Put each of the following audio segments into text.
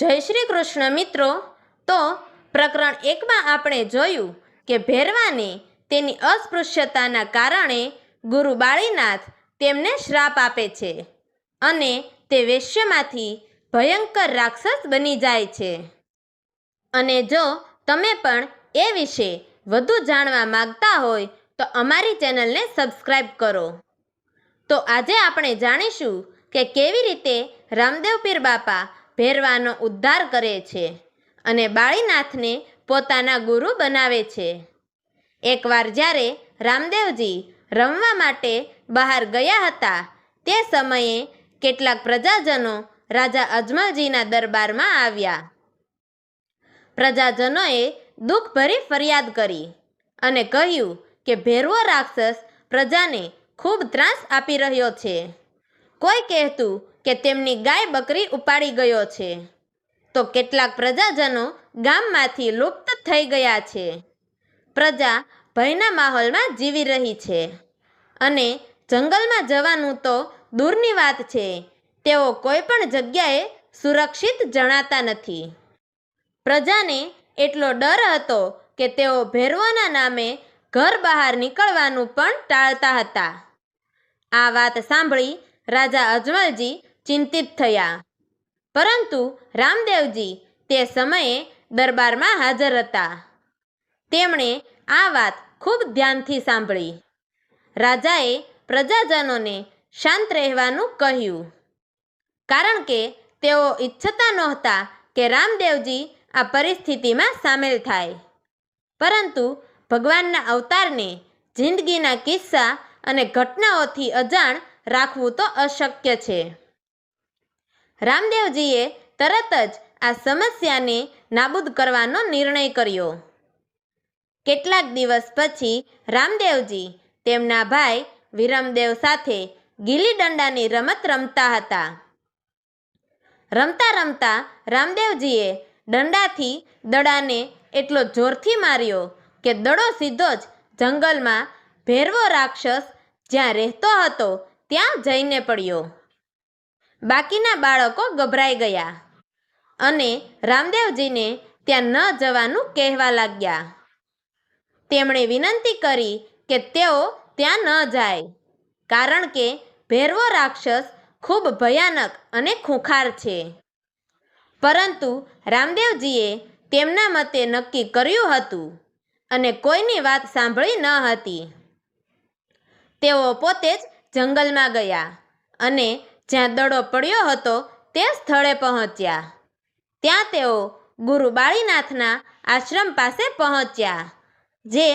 જય શ્રી કૃષ્ણ મિત્રો. તો પ્રકરણ એકમાં આપણે જોયું કે ભેરવાને તેની અસ્પૃશ્યતાના કારણે ગુરુ બાળીનાથ તેમને શ્રાપ આપે છે અને તે વેશ્યમાંથી ભયંકર રાક્ષસ બની જાય છે. અને જો તમે પણ એ વિશે વધુ જાણવા માંગતા હોય તો અમારી ચેનલને સબસ્ક્રાઈબ કરો. તો આજે આપણે જાણીશું કે કેવી રીતે રામદેવ પીર બાપા ભેરવાનો ઉદ્ધાર કરે છે અને બાળીનાથને પોતાના ગુરુ બનાવે છે. એકવાર જ્યારે રામદેવજી રમવા માટે બહાર ગયા હતા, તે સમયે કેટલાક પ્રજાજનો રાજા અજમલજીના દરબારમાં આવ્યા. પ્રજાજનોએ દુઃખભરી ફરિયાદ કરી અને કહ્યું કે ભેરવો રાક્ષસ પ્રજાને ખૂબ ત્રાસ આપી રહ્યો છે. કોઈ કહેતું કે તેમની ગાય બકરી ઉપાડી ગયો છે, તો કેટલાક પ્રજાજનો ગામમાંથી લુપ્ત થઈ ગયા છે. પ્રજા ભયના માહોલમાં જીવી રહી છે અને જંગલમાં જવાનું તો દૂરની વાત છે, તેઓ કોઈ પણ જગ્યાએ સુરક્ષિત જણાતા નથી. પ્રજાને એટલો ડર હતો કે તેઓ ભેરવોના નામે ઘર બહાર નીકળવાનું પણ ટાળતા હતા. આ વાત સાંભળી રાજા અજમલજી ચિંતિત થયા. પરંતુ રામદેવજી તે સમયે દરબારમાં હાજર હતા. તેમણે આ વાત ખૂબ ધ્યાનથી સાંભળી. રાજાએ પ્રજાજનોને શાંત રહેવાનું કહ્યું. કારણ કે તેઓ ઈચ્છતા નહોતા કે રામદેવજી આ પરિસ્થિતિમાં સામેલ થાય. પરંતુ ભગવાનના અવતારને જિંદગીના કિસ્સા અને ઘટનાઓથી અજાણ રાખવું તો અશક્ય છે. રામદેવજીએ તરત જ આ સમસ્યાને નાબૂદ કરવાનો નિર્ણય કર્યો. કેટલાક દિવસ પછી રામદેવજી તેમના ભાઈ વિરમદેવ સાથે ગીલી દંડાની રમત રમતા હતા. રમતા રમતા રામદેવજીએ દંડાથી દડાને એટલો જોરથી માર્યો કે દડો સીધો જ જંગલમાં ભેરવો રાક્ષસ જ્યાં રહેતો હતો ત્યાં જઈને પડ્યો. બાકીના બાળકો ગભરાઈ ગયા અને રામદેવજીને ત્યાં ન જવાનું કહેવા લાગ્યા. તેમણે વિનંતી કરી કે તેઓ ત્યાં ન જાય, કારણ કે ભેરવો રાક્ષસ ખૂબ ભયાનક અને ખૂંખાર છે. પરંતુ રામદેવજીએ તેમના મતે નક્કી કર્યું હતું અને કોઈની વાત સાંભળી ન હતી. તેઓ પોતે જ જંગલમાં ગયા અને જ્યાં દડો પડ્યો હતો તે સ્થળે પહોંચ્યા. ત્યાં તેઓ ગુરુ બાળીનાથના આશ્રમ પાસે પહોંચ્યા, જે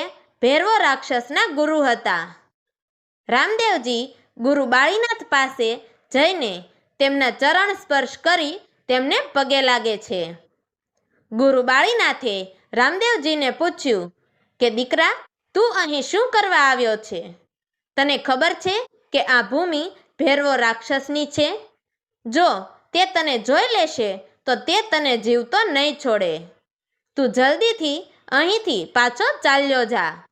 ભેરવો રાક્ષસના ગુરુ હતા. રામદેવજી ગુરુ બાળીનાથ પાસે જઈને તેમના ચરણ સ્પર્શ કરી તેમને પગે લાગે છે. ગુરુ બાળીનાથે રામદેવજીને પૂછ્યું કે, દીકરા, તું અહીં શું કરવા આવ્યો છે? તને ખબર છે કે આ ભૂમિ ભેરવો રાક્ષસની છે? જો તે તને જોઈ લેશે, તો તે તને જીવતો નહીં છોડે. તું જલ્દીથી અહીંથી પાછો ચાલ્યો જા.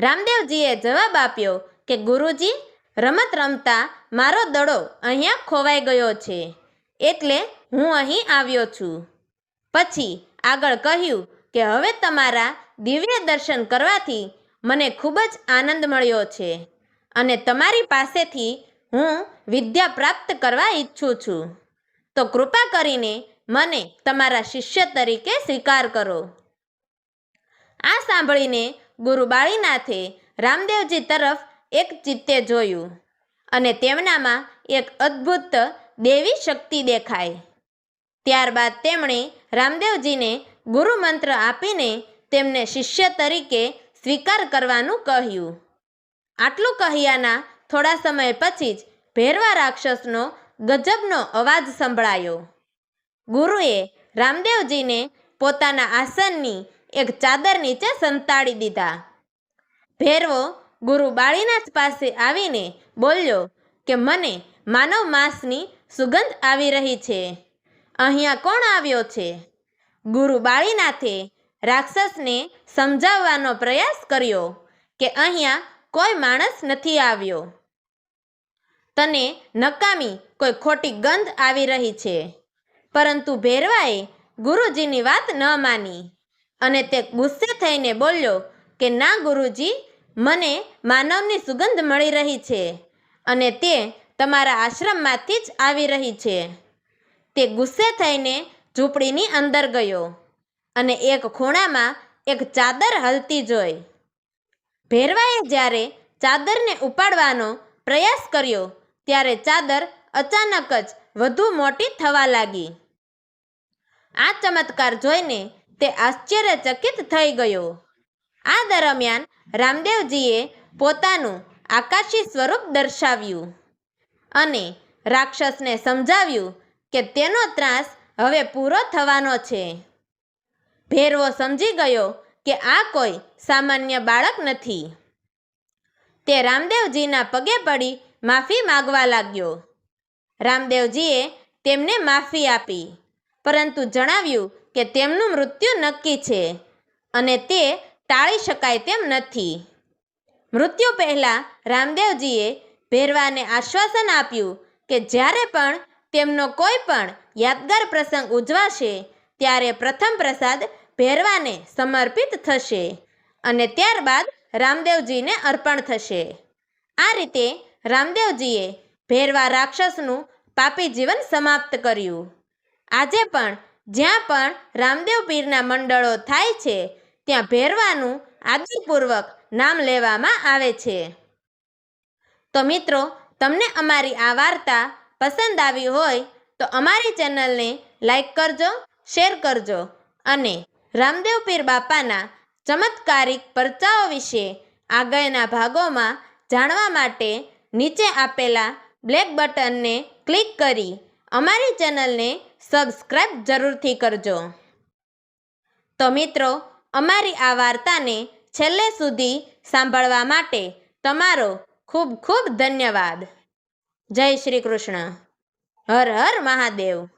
રામદેવજીએ જવાબ આપ્યો કે, ગુરુજી, રમત રમતા મારો દડો અહીંયા ખોવાઈ ગયો છે, એટલે હું અહીં આવ્યો છું. પછી આગળ કહ્યું કે, હવે તમારા દિવ્ય દર્શન કરવાથી મને ખૂબ જ આનંદ મળ્યો છે. અને તમારી પાસેથી હું વિદ્યા પ્રાપ્ત કરવા ઈચ્છું છું. તો કૃપા કરીને મને તમારા શિષ્ય તરીકે સ્વીકાર કરો. આ સાંભળીને ગુરુ બાળીનાથે રામદેવજી તરફ એક ચિત્તે જોયું અને તેમનામાં એક અદ્ભુત દેવી શક્તિ દેખાય ત્યારબાદ તેમણે રામદેવજીને ગુરુ મંત્ર આપીને તેમને શિષ્ય તરીકે સ્વીકાર કરવાનું કહ્યું. આટલું કહ્યાના થોડા સમય પછી જ ભેરવા રાક્ષસનો ગજબનો અવાજ સંભળાયો. ગુરુએ રામદેવજીને પોતાના આસનની એક ચાદર નીચે સંતાડી દીધા. ભેરવો ગુરુ બાળીનાથ પાસે આવીને બોલ્યો કે, મને માનવ માંસની સુગંધ આવી રહી છે. અહીંયા કોણ આવ્યો છે? ગુરુ બાળીનાથે રાક્ષસને સમજાવવાનો પ્રયાસ કર્યો કે, અહીંયા કોઈ માણસ નથી આવ્યો. તને નકામી કોઈ ખોટી ગંધ આવી રહી છે. પરંતુ ભેરવાએ ગુરુજીની વાત ન માની અને તે ગુસ્સે થઈને બોલ્યો કે, ના ગુરુજી, મને માનવની સુગંધ મળી રહી છે અને તે તમારા આશ્રમમાંથી જ આવી રહી છે. તે ગુસ્સે થઈને ઝૂંપડીની અંદર ગયો અને એક ખૂણામાં એક ચાદર હલતી જોઈ. ભેરવાએ જ્યારે ચાદરને ઉપાડવાનો પ્રયાસ કર્યો, ત્યારે ચાદર અચાનક જ વધુ મોટી થવા લાગી. આ ચમત્કાર જોઈને તે આશ્ચર્યચકિત થઈ ગયો. આ દરમિયાન રામદેવજીએ પોતાનું આકાશી સ્વરૂપ દર્શાવ્યું અને રાક્ષસને સમજાવ્યું કે તેનો ત્રાસ હવે પૂરો થવાનો છે. ભેરવો સમજી ગયો કે આ કોઈ સામાન્ય બાળક નથી. તે રામદેવજીના પગે પડી માફી માગવા લાગ્યો. રામદેવજીએ તેમને માફી આપી, પરંતુ જણાવ્યું કે તેમનું મૃત્યુ નક્કી છે અને તે ટાળી શકાય તેમ નથી. મૃત્યુ પહેલાં રામદેવજીએ ભેરવાને આશ્વાસન આપ્યું કે જ્યારે પણ તેમનો કોઈ પણ યાદગાર પ્રસંગ ઉજવાશે, ત્યારે પ્રથમ પ્રસાદ ભેરવાને સમર્પિત થશે અને ત્યારબાદ રામદેવજીને અર્પણ થશે. આ રીતે રામદેવજીએ ભેરવા રાક્ષસનું પાપી જીવન સમાપ્ત કર્યું. આજે પણ જ્યાં પણ રામદેવ પીરના મંડળો થાય છે, ત્યાં ભેરવાનું આદરપૂર્વક નામ લેવામાં આવે છે. તો મિત્રો, તમને અમારી આ વાર્તા પસંદ આવી હોય તો અમારી ચેનલને લાઈક કરજો, શેર કરજો અને રામદેવ પીર બાપાના ચમત્કારિક પરચાઓ વિશે આગળના ભાગોમાં જાણવા માટે નીચે આપેલા બ્લેક બટનને ક્લિક કરી અમારી ચેનલને સબસ્ક્રાઈબ જરૂરથી કરજો. તો મિત્રો, અમારી આ વાર્તાને છેલ્લે સુધી સાંભળવા માટે તમારો ખૂબ ખૂબ ધન્યવાદ. જય શ્રી કૃષ્ણ. હર હર મહાદેવ.